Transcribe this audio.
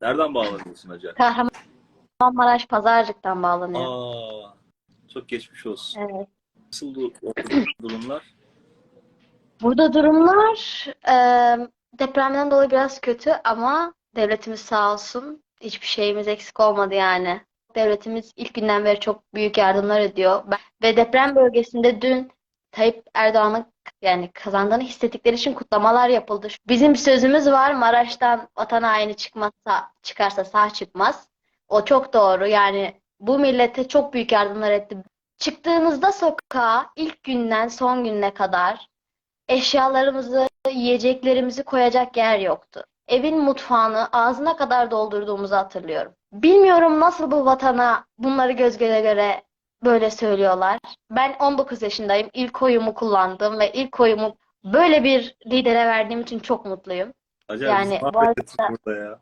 Nereden bağlanıyorsun hacı? Kahramanmaraş Pazarcık'tan bağlanıyor. Aa, çok geçmiş olsun. Evet. Nasıl durumlar? Burada durumlar e, depremden dolayı biraz kötü ama devletimiz sağ olsun hiçbir şeyimiz eksik olmadı yani. Devletimiz ilk günden beri çok büyük yardımlar ediyor. Ve deprem bölgesinde dün Tayyip Erdoğan'ın yani kazandığını hissettikleri için kutlamalar yapıldı. Bizim bir sözümüz var. Maraş'tan vatan haini çıkmazsa, çıkarsa sağ çıkmaz. O çok doğru. Yani bu millete çok büyük yardımlar etti. Çıktığımızda sokağa ilk günden son gününe kadar eşyalarımızı, yiyeceklerimizi koyacak yer yoktu. Evin mutfağını ağzına kadar doldurduğumuzu hatırlıyorum. Bilmiyorum nasıl bu vatana bunları göz göre göre böyle söylüyorlar. Ben 19 yaşındayım. İlk oyumu kullandım ve ilk oyumu böyle bir lidere verdiğim için çok mutluyum. Hacı Yani bu arada- burada ya.